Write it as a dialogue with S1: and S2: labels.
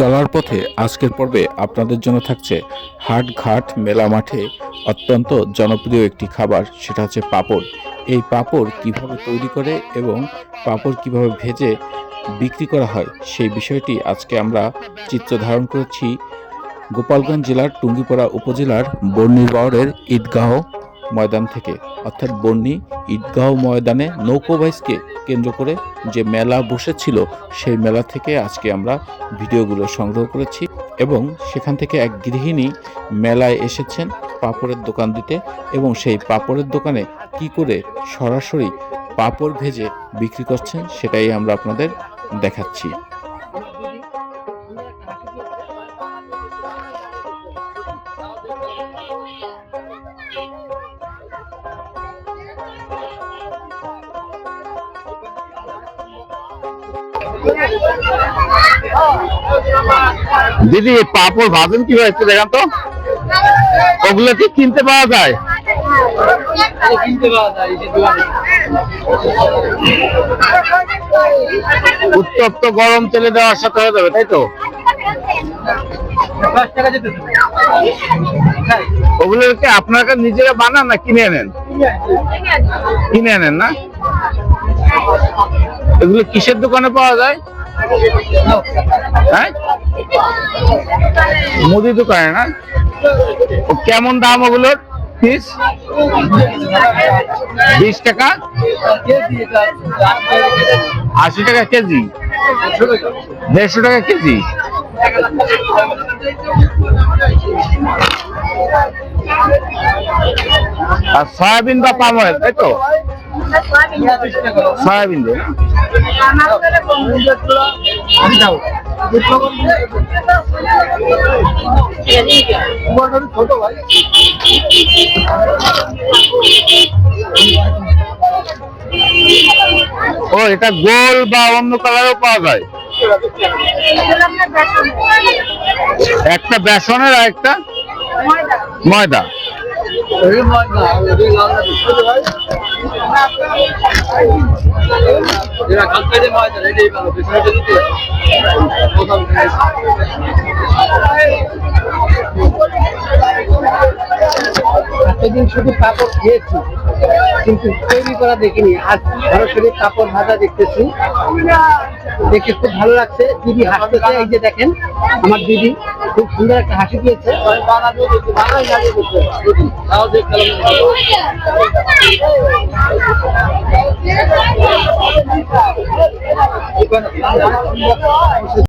S1: চলার পথে আজকের পর্বে আপনাদের জন্য থাকছে হাট ঘাট মেলা মাঠে অত্যন্ত জনপ্রিয় একটি খাবার, সেটা হচ্ছে পাঁপড়। এই পাঁপড় কীভাবে তৈরি করে এবং পাঁপড় কীভাবে ভেজে বিক্রি করা হয়, সেই বিষয়টি আজকে আমরা চিত্র ধারণ করেছি গোপালগঞ্জ জেলার টুঙ্গিপাড়া উপজেলার বর্নির বাওরের ঈদগাহ ময়দান থেকে, অর্থাৎ বর্ণি ঈদগাহ ময়দানে নৌকোবাইজকে কেন্দ্র করে যে মেলা বসেছিল, সেই মেলা থেকে আজকে আমরা ভিডিওগুলো সংগ্রহ করেছি এবং সেখান থেকে এক গৃহিণী মেলায় এসেছেন পাপড়ের দোকান দিতে এবং সেই পাপড়ের দোকানে কি করে সরাসরি পাপড় ভেজে বিক্রি করছেন সেটাই আমরা আপনাদের দেখাচ্ছি।
S2: দিদি পাপড় ভাজেন কি হয়েছে দেখান তো? ওগুলো কি কিনতে পাওয়া যায়? উত্তপ্ত গরম তেলে দেওয়ার সাথে হয়ে যাবে, তাই তো? ওগুলো কি আপনার নিজেরা বানান না কিনে আনেন? কিনে আনেন না? এগুলো কিসের দোকানে পাওয়া যায়? হ্যাঁ? মুদি দোকানে না? কেমন দাম ওগুলোর? পিস? বিশ টাকা? আশি টাকা কেজি। দেড়শো টাকা কেজি? আর সয়াবিন বা পাম তাই তো? সয়াবিন? ও এটা গোল বা অন্য কালারও পাওয়া যায় একটা বেসনের আর একটা ময়দা
S3: এতদিন শুধু কাপড় খেয়েছি, কিন্তু তৈরি করা দেখিনি। আজ সরাসরি কাপড় ভাজা দেখতেছি। দেখে খুব ভালো লাগছে। দিদি হাসতেছে এই যে দেখেন, আমার দিদি। খুব সুন্দর একটা হাসি দিয়েছে।